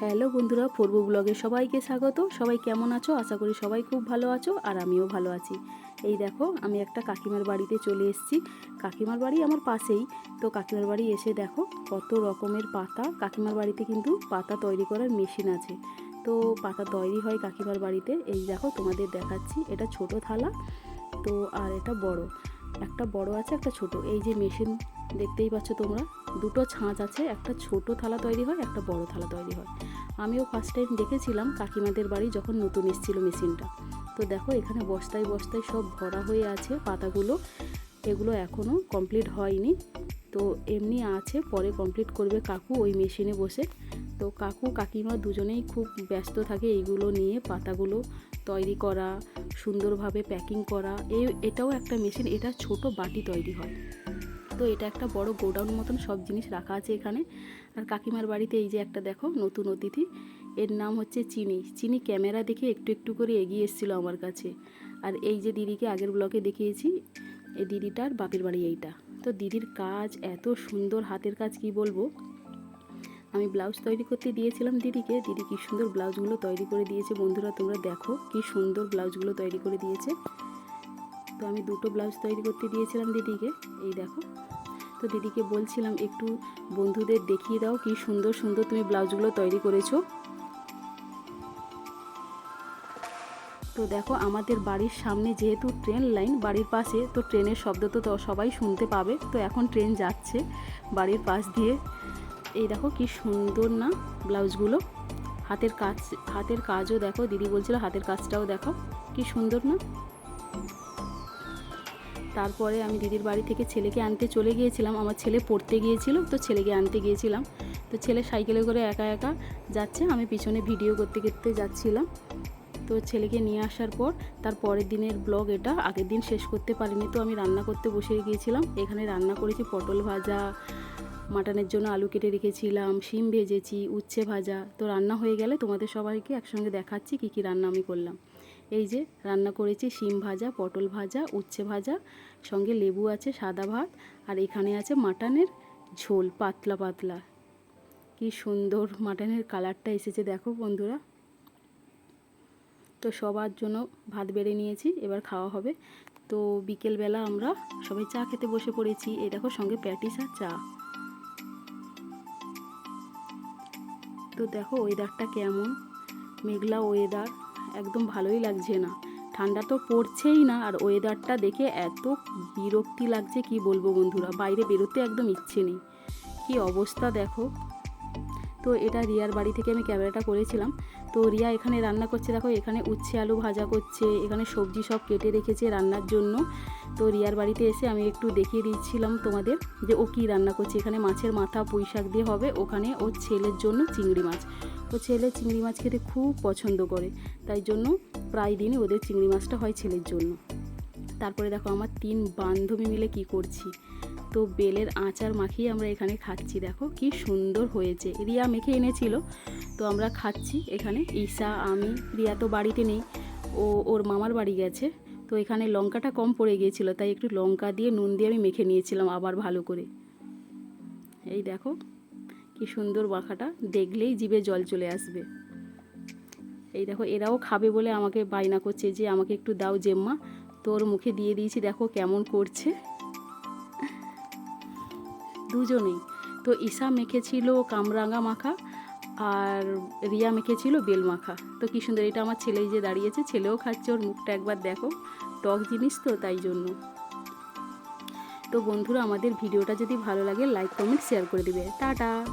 Hello বন্ধুরা, পূর্ব ব্লগে সবাইকে স্বাগত। সবাই কেমন আছো? আশা করি সবাই খুব ভালো আছো আর আমিও ভালো আছি। এই দেখো, আমি একটা কাকিমার বাড়িতে চলে এসেছি। কাকিমার বাড়ি আমার পাশেই। তো কাকিমার বাড়ি এসে দেখো, কত রকমের পাতা। কাকিমার বাড়িতে কিন্তু পাতা তৈরি করার মেশিন আছে। তো পাতা তৈরি হয় কাকিমার বাড়িতে। এই দেখো, তোমাদের দেখাচ্ছি। এটা ছোট থালা, তো আর এটা বড়। একটা বড় আছে, একটা ছোট। এই যে মেশিন দেখতেই পাচ্ছ তোমরা, দুটো ছাঁচ আছে, একটা ছোট থালা তৈরি হয়, একটা বড় থালা তৈরি হয়। আমিও ফার্স্ট টাইম দেখেছিলাম কাকিমাদের বাড়ি যখন নতুন এসেছিল মেশিনটা। তো দেখো এখানে বস্তায় বস্তায় সব ভরা হয়ে আছে পাতাগুলো, এগুলো এখনও কমপ্লিট হয়নি। তো এমনি আছে, পরে কমপ্লিট করবে কাকু ওই মেশিনে বসে। তো কাকু, কাকিমা দুজনেই খুব ব্যস্ত থাকে এইগুলো নিয়ে, পাতাগুলো তৈরি করা, সুন্দরভাবে প্যাকিং করা। এই এটাও একটা মেশিন, এটা ছোট বাটি তৈরি হয়। তো এটা একটা বড় গোডাউন মতন সব জিনিস রাখা আছে এখানে। আর কাকিমার বাড়িতে এই যে একটা দেখো, নতুন অতিথি। এর নাম হচ্ছে চিনি। চিনি ক্যামেরা দেখে একটু একটু করে এগিয়ে এসেছিল আমার কাছে। আর এই যে দিদিকে আগের ব্লকে দেখিয়েছি, এই দিদিটার বাপের বাড়ি এইটা। তো দিদির কাজ এত সুন্দর, হাতের কাজ কি বলব? আমি ব্লাউজ তৈরি করতে দিয়েছিলাম দিদিকে। দিদি কি সুন্দর ব্লাউজগুলো তৈরি করে দিয়েছে। বন্ধুরা, তোমরা দেখো কি সুন্দর ব্লাউজগুলো তৈরি করে দিয়েছে। তো আমি দুটো ব্লাউজ তৈরি করতে দিয়েছিলাম দিদিকে। এই দেখো। তো দিদিকে বলছিলাম, একটু বন্ধুদের দেখিয়ে দাও কি সুন্দর সুন্দর তুমি ব্লাউজগুলো তৈরি করেছ। তো দেখো, আমাদের বাড়ির সামনে যেহেতু ট্রেন লাইন, বাড়ির পাশে, তো ট্রেনের শব্দ তো সবাই শুনতে পাবে। তো এখন ট্রেন যাচ্ছে বাড়ির পাশ দিয়ে। এই দেখো কি সুন্দর না ব্লাউজগুলো। হাতের কাজ, হাতের কাজও দেখো, দিদি বলছিল হাতের কাজটাও দেখো। কি সুন্দর না? তারপরে আমি দিদির বাড়ি থেকে ছেলেকে আনতে চলে গিয়েছিলাম। আমার ছেলে পড়তে গিয়েছিল, তো ছেলেকে আনতে গিয়েছিলাম। তো ছেলে সাইকেলে করে একা একা যাচ্ছে, আমি পিছনে ভিডিও করতে করতে যাচ্ছিলাম। তো ছেলেকে নিয়ে আসার পর তার পরের দিনের ব্লগ এটা, আগের দিন শেষ করতে পারিনি, তো আমি রান্না করতে বসে গিয়েছিলাম। এখানে রান্না করেছি পটল ভাজা, মাটনের জন্য আলু কেটে রেখেছিলাম, শিম ভেজেছি, উচ্ছে ভাজা। তো রান্না হয়ে গেলে তোমাদের সবাইকে একসঙ্গে দেখাচ্ছি কী কী রান্না আমি করলাম। এই যে রান্না করেছি শিম ভাজা, পটল ভাজা, উচ্ছে ভাজা, সঙ্গে লেবু আছে সাদা ভাত, আর এখানে আছে মাটনের ঝোল, পাতলা পাতলা। কি সুন্দর মাটনের কালারটা এসেছে দেখো বন্ধুরা। তো সবার জন্য ভাত বেড়ে নিয়েছি, এবার খাওয়া হবে। তো বিকেলবেলা আমরা সবাই চা খেতে বসে পড়েছি, এই দেখো সঙ্গে প্যাটিস আর চা। তো দেখো ওয়েদারটা কেমন, মেঘলা ওয়েদার একদম ভালোই লাগছে না। ঠান্ডা তো পড়ছেই না আর ওয়েদারটা দেখে এত বিরক্তি লাগছে কি বলব বন্ধুরা, বাইরে বেরোতে একদম ইচ্ছে নেই। কি অবস্থা দেখো। তো এটা রিয়ার বাড়ি থেকে আমি ক্যামেরাটা করেছিলাম। তো রিয়া এখানে রান্না করছে, দেখো এখানে উচ্ছে আলু ভাজা করছে, এখানে সবজি সব কেটে রেখেছে রান্নার জন্য। তো রিয়ার বাড়িতে এসে আমি একটু দেখিয়ে দিচ্ছিলাম তোমাদের যে ও কী রান্না করছে। এখানে মাছের মাথা পুঁই শাক দিয়ে হবে। ওখানে ওর ছেলের জন্য চিংড়ি মাছ। ও ছেলে চিংড়ি মাছ খেতে খুব পছন্দ করে। তাই জন্য প্রায় দিনই ওদের চিংড়ি মাছটা হয় ছেলের জন্য। তারপরে দেখো আমার তিন বান্ধবী মিলে কি করছি। তো বেলের আচার মাখিয়ে আমরা এখানে খাচ্ছি। দেখো কি সুন্দর হয়েছে। রিয়া মেখে এনেছিল। তো আমরা খাচ্ছি এখানে। ঈশা, আমি, রিয়া তো বাড়িতে নেই। ও, ওর মামার বাড়ি গেছে। তো এখানে লঙ্কাটা কম পড়ে গিয়েছিল, তাই একটু লঙ্কা দিয়ে নুন দিয়ে আমি মেখে নিয়েছিলাম আবার ভালো করে। এই দেখো, কি সুন্দর মাখাটা, দেখলেই জিভে জল চলে আসবে। এই দেখো, এরাও খাবে বলে আমাকে বায়না করছে যে আমাকে একটু দাও জেম্মা, তোর মুখে দিয়ে দিয়েছি, দেখো কেমন করছে। দুজনেই। তো ঈশা মেখেছিল কামরাঙা মাখা আর রিয়া মেখেছিল বেল মাখা। তো কি সুন্দর, এটা আমার ছেলেই যে দাঁড়িয়েছে, ছেলেও খাচ্ছে, ওর মুখটা একবার দেখো। টক জিনিস তো, তাই জন্য। তো বন্ধুরা, আমাদের ভিডিওটা যদি ভালো লাগে লাইক কমেন্ট শেয়ার করে দিবে। টাটা!